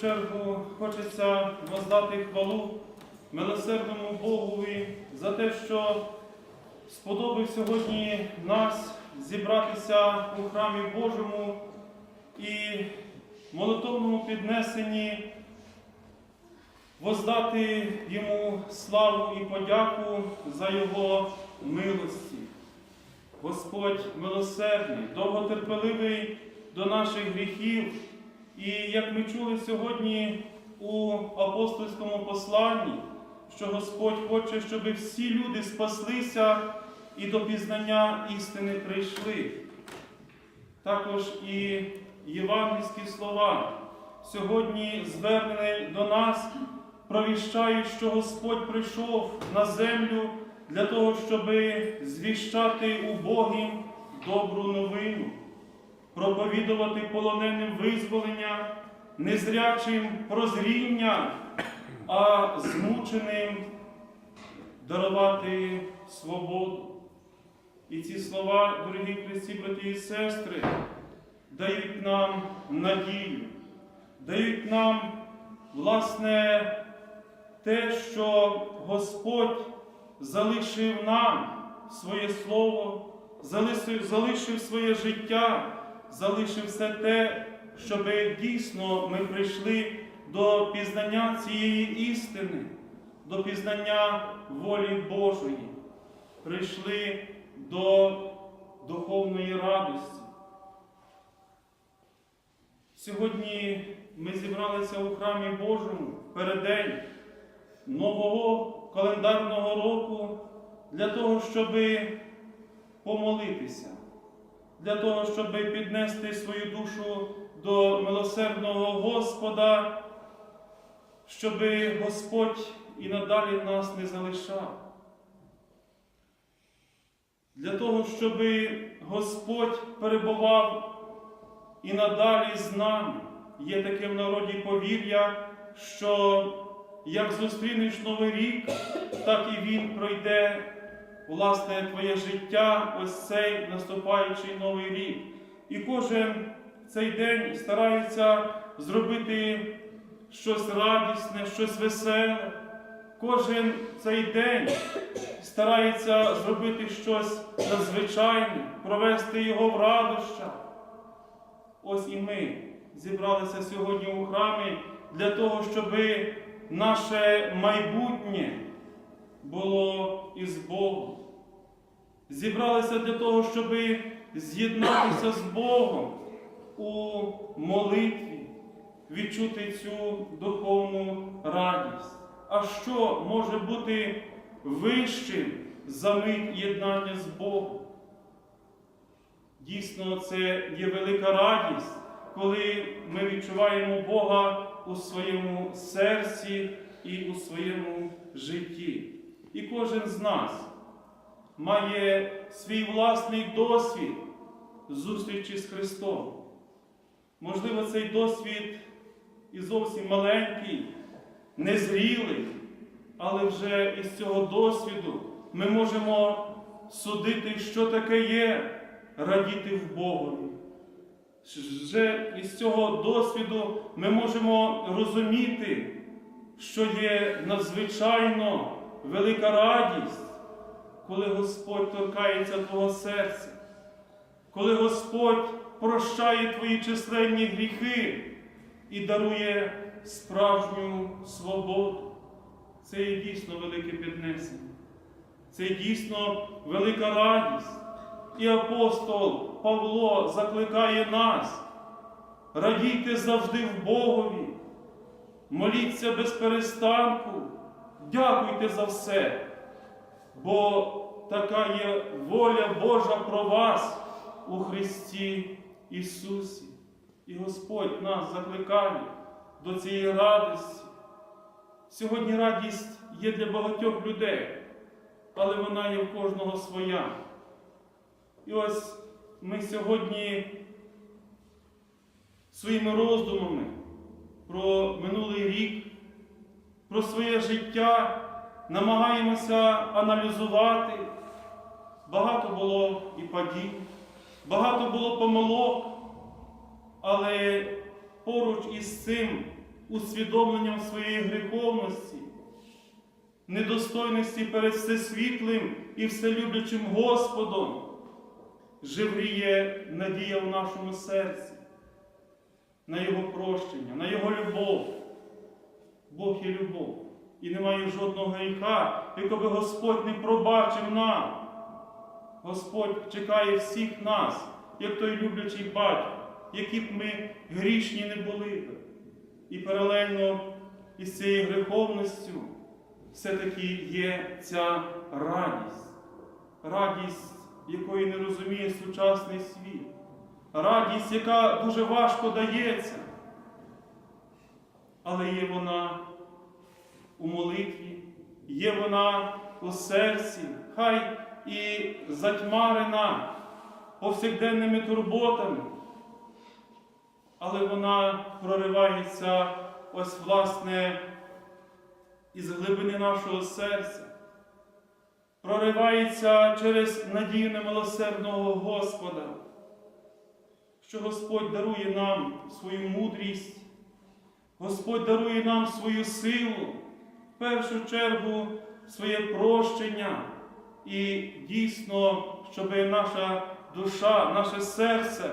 чергу хочеться воздати хвалу милосердному Богові за те, що сподобав сьогодні нас зібратися у храмі Божому і молитовному піднесенні воздати йому славу і подяку за Його милості. Господь милосердний, довготерпеливий до наших гріхів. І як ми чули сьогодні у апостольському посланні, що Господь хоче, щоб всі люди спаслися і до пізнання істини прийшли. Також і євангельські слова сьогодні звернені до нас, провіщають, що Господь прийшов на землю для того, щоб звіщати убогим добру новину, проповідувати полоненим визволення, незрячим прозріння, а змученим дарувати свободу. І ці слова, дорогі Христі, брати і сестри, дають нам надію, дають нам, власне, те, що Господь залишив нам своє Слово, залишив, залишив своє життя, залишив все те, щоб дійсно ми прийшли до пізнання цієї істини, до пізнання волі Божої, прийшли до духовної радості. Сьогодні ми зібралися у храмі Божому переддень нового календарного року для того, щоб помолитися, для того, щоб піднести свою душу до милосердного Господа, щоб Господь і надалі нас не залишав. Для того, щоб Господь перебував і надалі з нами. Є таке в народі повір'я, що як зустрінеш Новий рік, так і він пройде власне твоє життя, ось цей наступаючий новий рік. І кожен цей день старається зробити щось радісне, щось веселе. Кожен цей день старається зробити щось надзвичайне, провести його в радощах. Ось і ми зібралися сьогодні у храмі для того, щоб наше майбутнє було із Богом. Зібралися для того, щоб з'єднатися з Богом у молитві, відчути цю духовну радість. А що може бути вищим за мить єднання з Богом? Дійсно, це є велика радість, коли ми відчуваємо Бога у своєму серці і у своєму житті. І кожен з нас має свій власний досвід зустрічі з Христом. Можливо, цей досвід і зовсім маленький, незрілий, але вже із цього досвіду ми можемо судити, що таке є радіти в Богові. Вже із цього досвіду ми можемо розуміти, що є надзвичайно велика радість, коли Господь торкається твого серця, коли Господь прощає твої численні гріхи і дарує справжню свободу. Це є дійсно велике піднесення. Це дійсно велика радість. І апостол Павло закликає нас, радійте завжди в Богові, моліться без перестанку, дякуйте за все, бо така є воля Божа про вас у Христі Ісусі. І Господь нас закликає до цієї радості. Сьогодні радість є для багатьох людей, але вона є в кожного своя. І ось ми сьогодні своїми роздумами про минулий рік, про своє життя намагаємося аналізувати, багато було і падінь, багато було помилок, але поруч із цим усвідомленням своєї гріховності, недостойності перед всесвітлим і вселюблячим Господом, живріє надія в нашому серці, на Його прощення, на Його любов. Бог є любов. І немає жодного гріха, якого Господь не пробачив нам. Господь чекає всіх нас, як той люблячий батько, які б ми грішні не були. І паралельно із цією греховністю все-таки є ця радість, радість, якої не розуміє сучасний світ, радість, яка дуже важко дається, але є вона у молитві, є вона у серці, хай і затьмарена повсякденними турботами, але вона проривається ось власне із глибини нашого серця, проривається через надію на милосердного Господа, що Господь дарує нам свою мудрість, Господь дарує нам свою силу, в першу чергу своє прощення і дійсно, щоб наша душа, наше серце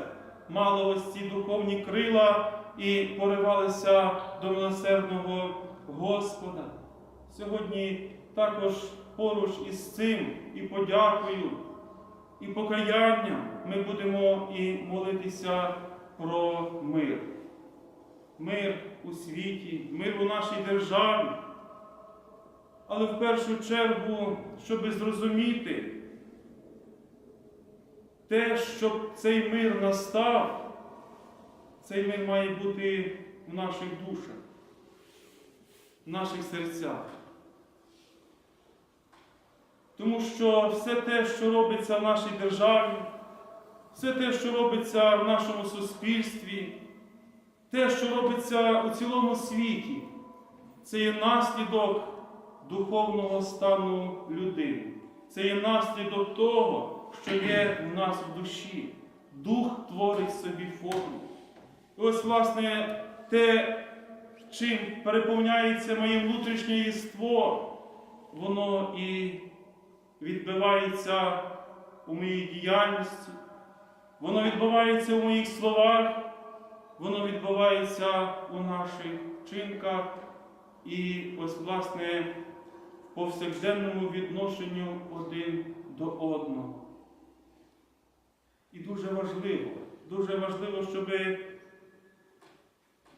мало ось ці духовні крила і поривалися до милосердного Господа. Сьогодні також поруч із цим і подякою, і покаянням ми будемо і молитися про мир. Мир у світі, мир у нашій державі. Але в першу чергу, щоб зрозуміти те, щоб цей мир настав, цей мир має бути в наших душах, в наших серцях. Тому що все те, що робиться в нашій державі, все те, що робиться в нашому суспільстві, те, що робиться у цілому світі, це є наслідок духовного стану людини. Це є наслідок того, що є в нас в душі. Дух творить собі форму. І ось, власне, те, чим переповняється моє внутрішнє єство, воно і відбивається у моїй діяльності, воно відбувається у моїх словах, воно відбувається у наших вчинках і ось, власне, повсякденному відношенню один до одного. І дуже важливо, дуже важливо, щоб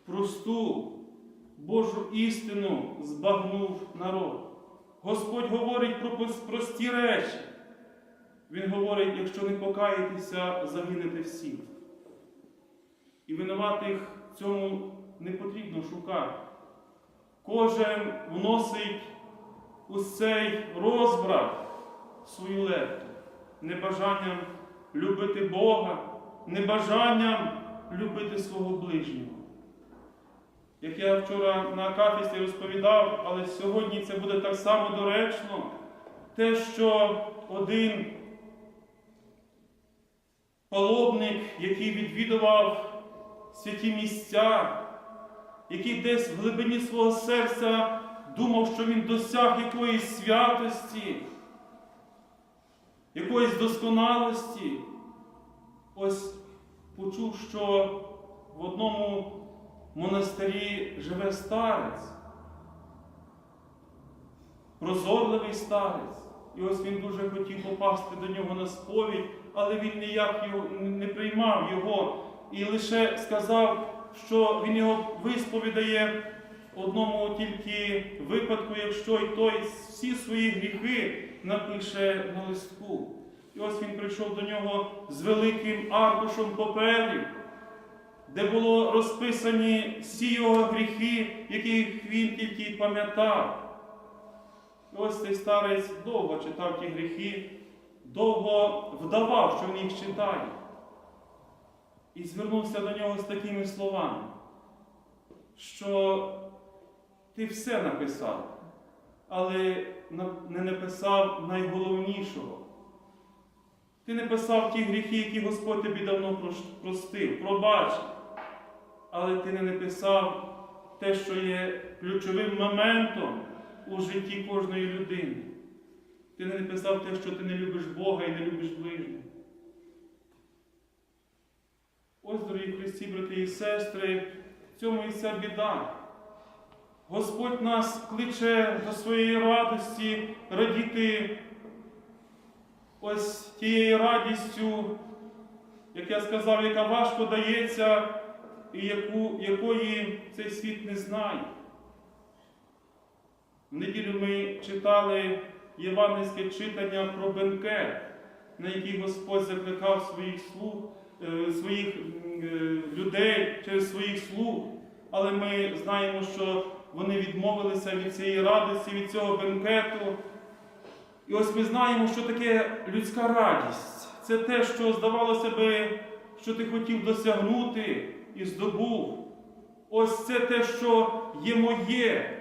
просту Божу істину збагнув народ. Господь говорить про прості речі. Він говорить, якщо не покаєтеся, загинете всі. І винуватих цьому не потрібно шукати. Кожен вносить у цей розбрат свою лепту, небажанням любити Бога, небажанням любити свого ближнього. Як я вчора на кафісті розповідав, але сьогодні це буде так само доречно, те, що один паломник, який відвідував святі місця, який десь в глибині свого серця думав, що він досяг якоїсь святості, якоїсь досконалості, ось почув, що в одному монастирі живе старець, прозорливий старець. І ось він дуже хотів попасти до нього на сповідь, але він ніяк його не приймав його. І лише сказав, що він його висповідає одному тільки випадку, якщо й той всі свої гріхи напише на листку. І ось він прийшов до нього з великим аркушем паперів, де було розписані всі його гріхи, яких він тільки пам'ятав. І ось цей старець довго читав ті гріхи, довго вдавав, що він їх читає. І звернувся до нього з такими словами, що ти все написав, але не написав найголовнішого. Ти не писав ті гріхи, які Господь тобі давно простив, пробачив. Але ти не написав те, що є ключовим моментом у житті кожної людини. Ти не написав те, що ти не любиш Бога і не любиш ближнього. Ось, дорогі Христі, брати і сестри, в цьому і вся біда. Господь нас кличе до своєї радості радіти ось тією радістю, як я сказав, яка важко дається і яку, якої цей світ не знає. В неділю ми читали євангельське читання про бенкет, на який Господь закликав своїх слуг, е, своїх е, людей через своїх слуг. Але ми знаємо, що вони відмовилися від цієї радості, від цього бенкету. І ось ми знаємо, що таке людська радість. Це те, що здавалося би, що ти хотів досягнути і здобув. Ось це те, що є моє.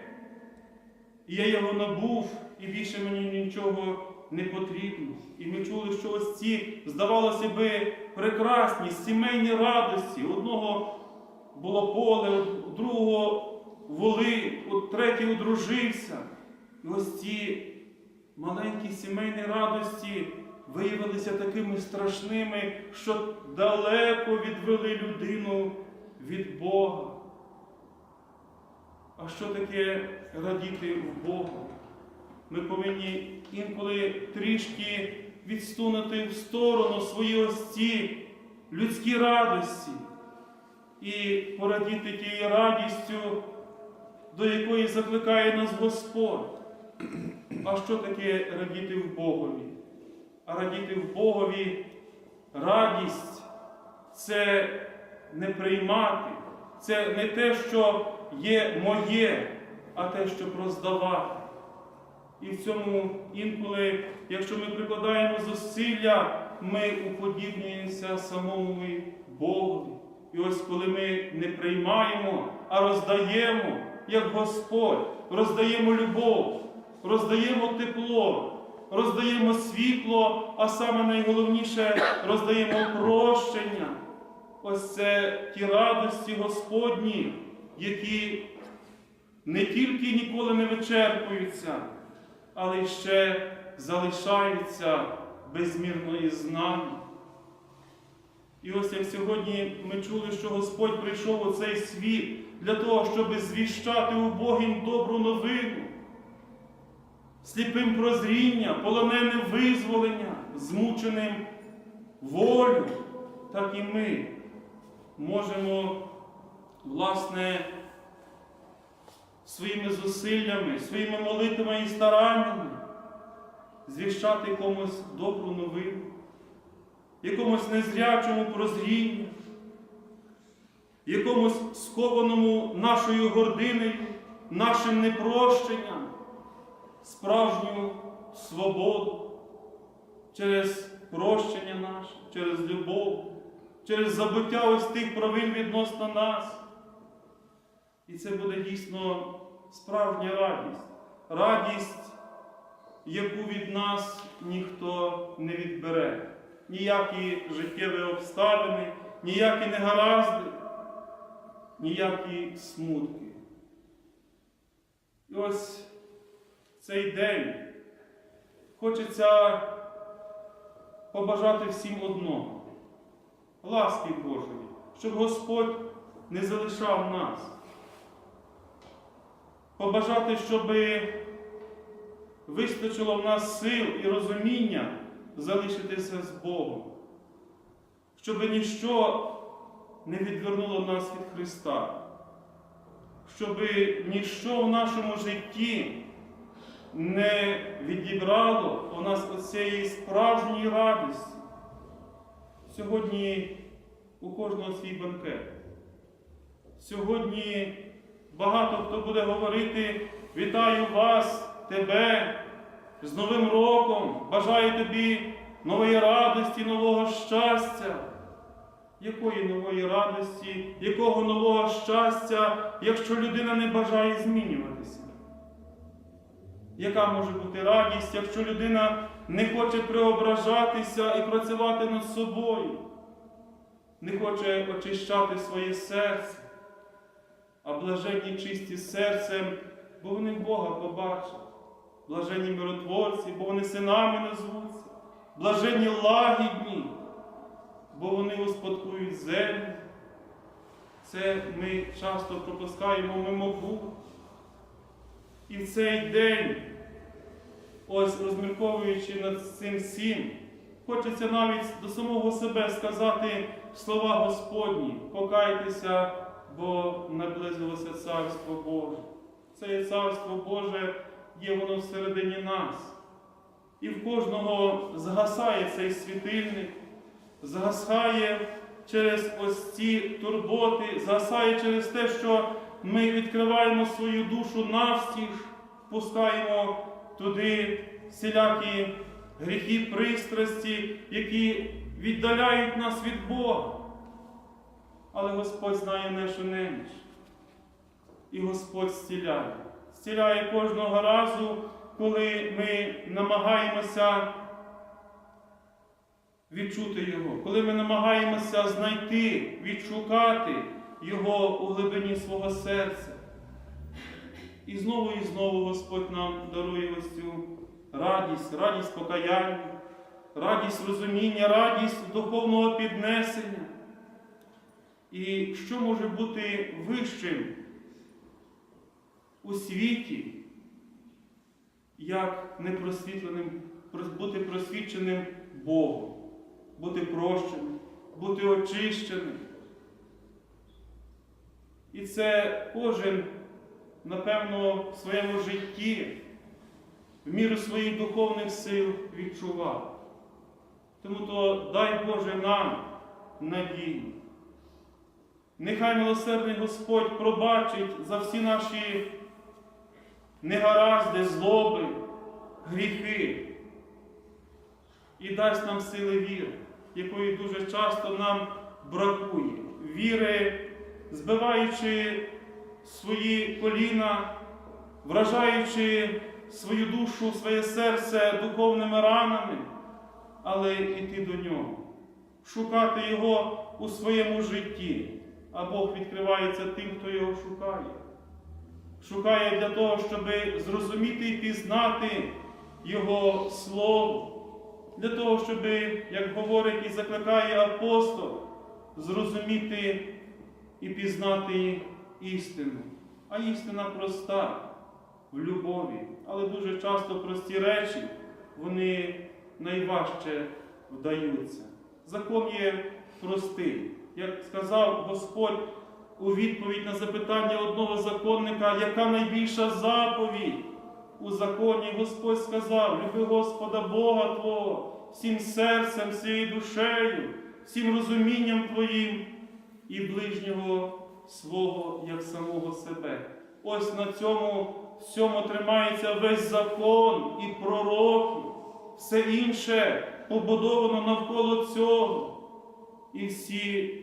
І я його набув, і більше мені нічого не потрібно. І ми чули, що ось ці, здавалося би, прекрасні сімейні радості. Одного було поле, другого воли, у третій одружився. І ось ці маленькі сімейні радості виявилися такими страшними, що далеко відвели людину від Бога. А що таке радіти в Бога? Ми повинні інколи трішки відсунути в сторону свої ось ці людські радості і порадіти тією радістю, до якої закликає нас Господь. А що таке радіти в Богові? А радіти в Богові радість це не приймати, це не те, що є моє, а те, що роздавати. І в цьому інколи, якщо ми прикладаємо зусилля, ми уподібнюємося самому Богові. І ось коли ми не приймаємо, а роздаємо, як Господь, роздаємо любов, роздаємо тепло, роздаємо світло, а саме найголовніше роздаємо прощення. Ось це ті радості Господні, які не тільки ніколи не вичерпуються, але ще залишаються безмірно із нами. І ось як сьогодні ми чули, що Господь прийшов у цей світ для того, щоб звіщати убогим добру новину, сліпим прозріння, полоненим визволення, змученим волю, так і ми можемо, власне, своїми зусиллями, своїми молитвами і стараннями звіщати комусь добру новину, якомусь незрячому прозрінню, якомусь скованому нашою гординою, нашим непрощенням, справжню свободу через прощення наше, через любов, через забуття ось тих провин відносно нас. І це буде дійсно справжня радість. Радість, яку від нас ніхто не відбере. Ніякі життєві обставини, ніякі негаразди, ніякі смутки. І ось цей день хочеться побажати всім одного, ласки Божої, щоб Господь не залишав нас побажати, щоб вистачило в нас сил і розуміння залишитися з Богом, щоб ніщо не відвернуло нас від Христа, щоб ніщо в нашому житті не відібрало у нас оцієї справжньої радості. Сьогодні у кожного свій банкет. Сьогодні Багато хто буде говорити, вітаю вас, тебе з Новим роком, бажаю тобі нової радості, нового щастя. Якої нової радості, якого нового щастя, якщо людина не бажає змінюватися? Яка може бути радість, якщо людина не хоче преображатися і працювати над собою, не хоче очищати своє серце, а блаженні чисті серцем, бо вони Бога побачать, блаженні миротворці, бо вони синами назвуться, блаженні лагідні, бо вони успадкують землю. Це ми часто пропускаємо мимобу. І в цей день, ось розмірковуючи над цим всім, хочеться навіть до самого себе сказати слова Господні, покайтеся, бо наблизилося Царство Боже. Це Царство Боже є воно всередині нас. І в кожного згасає цей світильник, згасає через ось ці турботи, згасає через те, що ми відкриваємо свою душу навстіж, впускаємо туди всілякі гріхи, пристрасті, які віддаляють нас від Бога. Але Господь знає нашу неміч. І Господь зціляє. Зціляє кожного разу, коли ми намагаємося відчути Його, коли ми намагаємося знайти, відшукати Його у глибині свого серця. І знову і знову Господь нам дарує ось цю радість, радість покаяння, радість розуміння, радість духовного піднесення. І що може бути вищим у світі, як непросвітленим, бути просвіченим Богом, бути прощеним, бути очищеним. І це кожен, напевно, в своєму житті, в міру своїх духовних сил відчував. Тому то дай Боже нам надію. Нехай милосердний Господь пробачить за всі наші негаразди, злоби, гріхи і дасть нам сили віри, якої дуже часто нам бракує. Віри, збиваючи свої коліна, вражаючи свою душу, своє серце духовними ранами, але йти до нього, шукати Його у своєму житті, а Бог відкривається тим, хто його шукає. Шукає для того, щоб зрозуміти і пізнати Його Слово, для того, щоб, як говорить і закликає апостол, зрозуміти і пізнати істину. А істина проста в любові. Але дуже часто прості речі, вони найважче вдаються. Закон є простий. Як сказав Господь у відповідь на запитання одного законника, яка найбільша заповідь у законі, Господь сказав: люби Господа Бога Твого всім серцем, всією душею, всім розумінням Твоїм і ближнього свого як самого себе. Ось на цьому всьому тримається весь закон і пророки, все інше побудовано навколо цього. І всі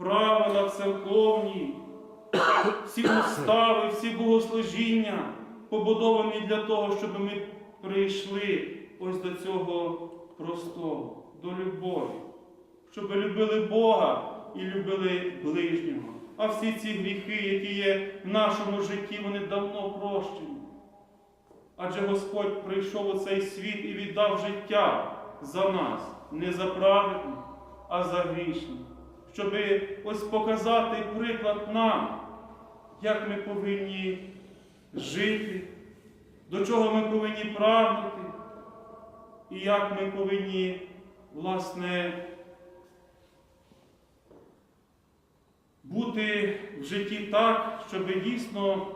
правила церковні, всі устави, всі богослужіння побудовані для того, щоб ми прийшли ось до цього простого, до любові, щоб любили Бога і любили ближнього. А всі ці гріхи, які є в нашому житті, вони давно прощені. Адже Господь прийшов у цей світ і віддав життя за нас, не за праведних, а за грішних, щоб ось показати приклад нам, як ми повинні жити, до чого ми повинні прагнути, і як ми повинні, власне, бути в житті так, щоб дійсно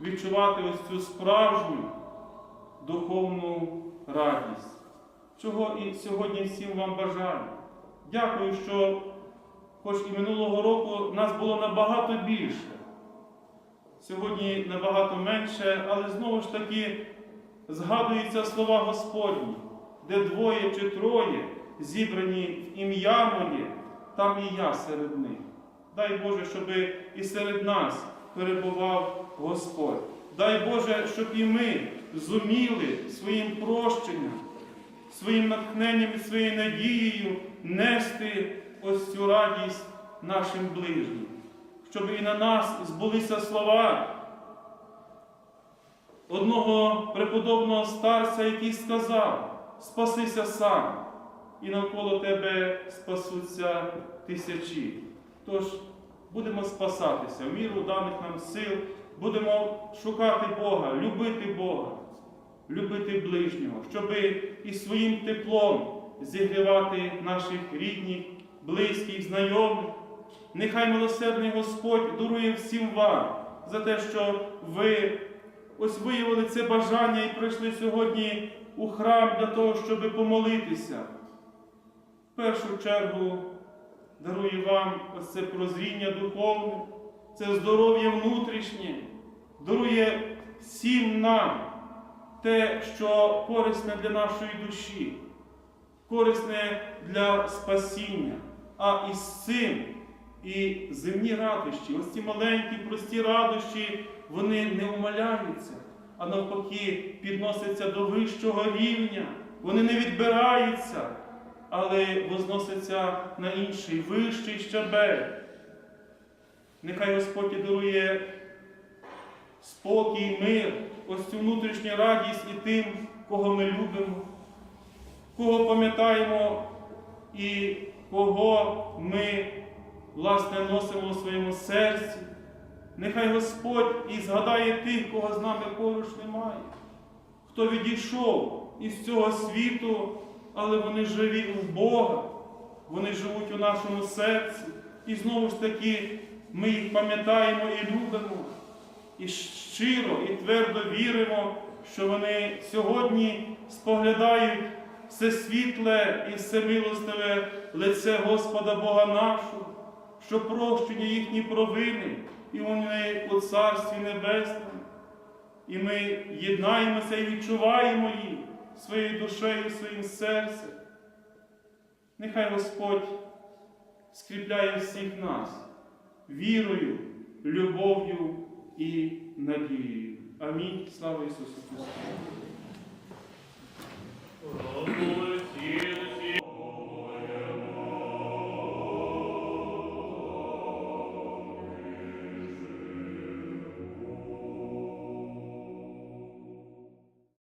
відчувати ось цю справжню духовну радість, чого і сьогодні всім вам бажаю. Дякую, що хоч і минулого року нас було набагато більше. Сьогодні набагато менше, але знову ж таки згадуються слова Господні, де двоє чи троє зібрані в ім'я моє, там і я серед них. Дай Боже, щоб і серед нас перебував Господь. Дай Боже, щоб і ми зуміли своїм прощенням, своїм натхненням і своєю надією нести ось цю радість нашим ближнім, щоб і на нас збулися слова одного преподобного старця, який сказав: спасися сам, і навколо тебе спасуться тисячі. Тож будемо спасатися в міру даних нам сил, будемо шукати Бога, любити Бога, любити ближнього, щоб і своїм теплом зігрівати наших рідних, близьких, знайомих. Нехай милосердний Господь дарує всім вам за те, що ви ось виявили це бажання і прийшли сьогодні у храм для того, щоб помолитися. В першу чергу дарує вам ось це прозріння духовне, це здоров'я внутрішнє, дарує всім нам те, що корисне для нашої душі, корисне для спасіння, а із цим і земні радощі, ось ці маленькі, прості радощі, вони не умаляються, а навпаки підносяться до вищого рівня, вони не відбираються, але возносяться на інший, вищий щабель. Нехай Господь і дарує спокій, мир, ось цю внутрішню радість і тим, кого ми любимо, кого пам'ятаємо і кого ми, власне, носимо у своєму серці. Нехай Господь і згадає тих, кого з нами поруч немає, хто відійшов із цього світу, але вони живі у Бога, вони живуть у нашому серці. І знову ж таки ми їх пам'ятаємо і любимо, і щиро, і твердо віримо, що вони сьогодні споглядають все світле і все милостиве лице Господа Бога нашого, що прощення їхні провини, і вони у Царстві Небесному. І ми єднаємося і відчуваємо їх своєю душею, своїм серцем. Нехай Господь скріпляє всіх нас вірою, любов'ю і надією. Амінь. Слава Ісусу Христу! Слава